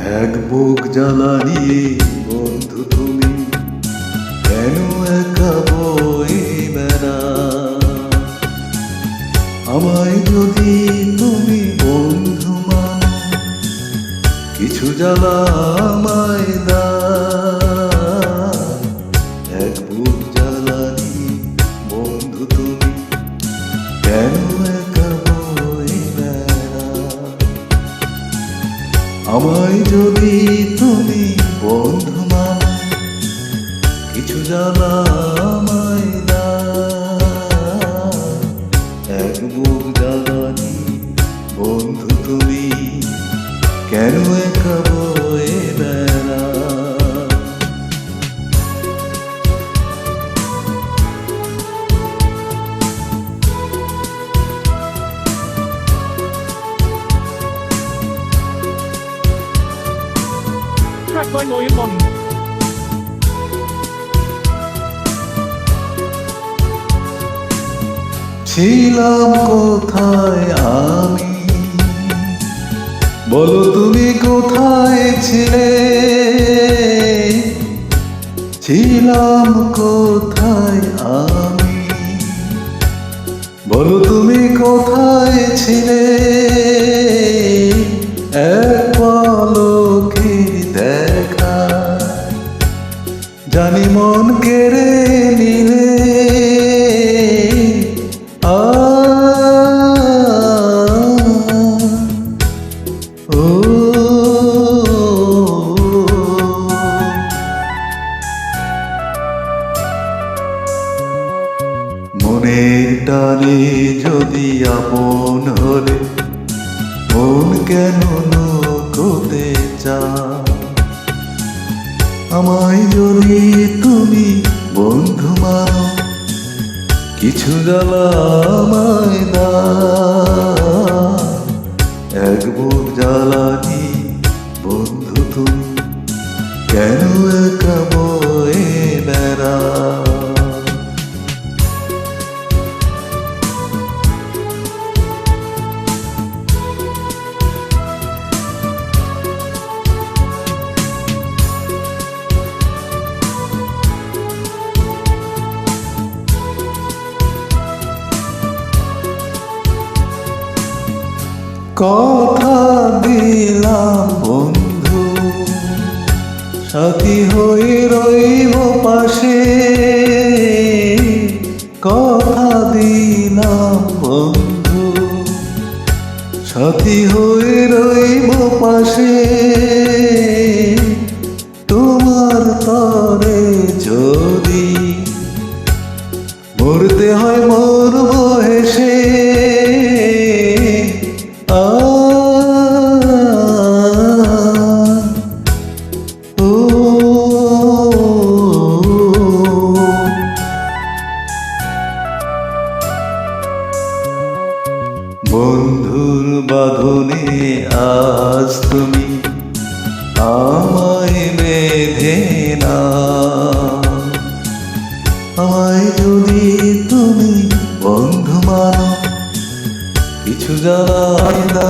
এক বুক জ্বালা নিয়ে বন্ধু তুমি, কেন একা বই বেড়া আমায় যদি তুমি বন্ধু মান, কিছু জ্বালা আমায় দাও। আমায় যদি তুমি বন্ধু মান কিছু জানা আমায় দা এক বুক জ্বালানি বন্ধু তুমি, কেন একা বয়ে Track by Neuer Bonn. ছিলাম কোথায় আমি? বলো তুমি কোথায় ছিলে? ছিলাম কোথায় আমি? বলো তুমি কোথায় ছিলে? কেড়ে নিলে। আ। মনের টানে যদি আপন হলে, মন কেন লোকতে চা আমায় যদি তুমি বন্ধু মানো কিছু জ্বালা আমায় কথা দিলাম বন্ধু। সাথী হয়ে রইব পাশে। কথা দিলাম বন্ধু। সাথী হয়ে রইব পাশে। আগুনে আজ তুমি আমায় বেঁধে না। আমায় যদি তুমি বন্ধু মানো, কিছু জানাই না।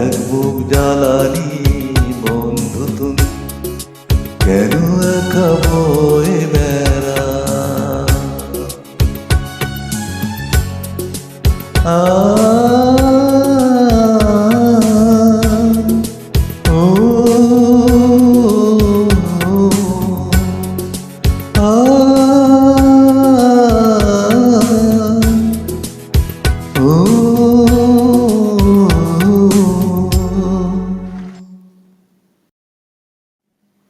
এক বুক জ্বালানি বন্ধু তুমি, কেন একা বয়ে বেড়া? Oh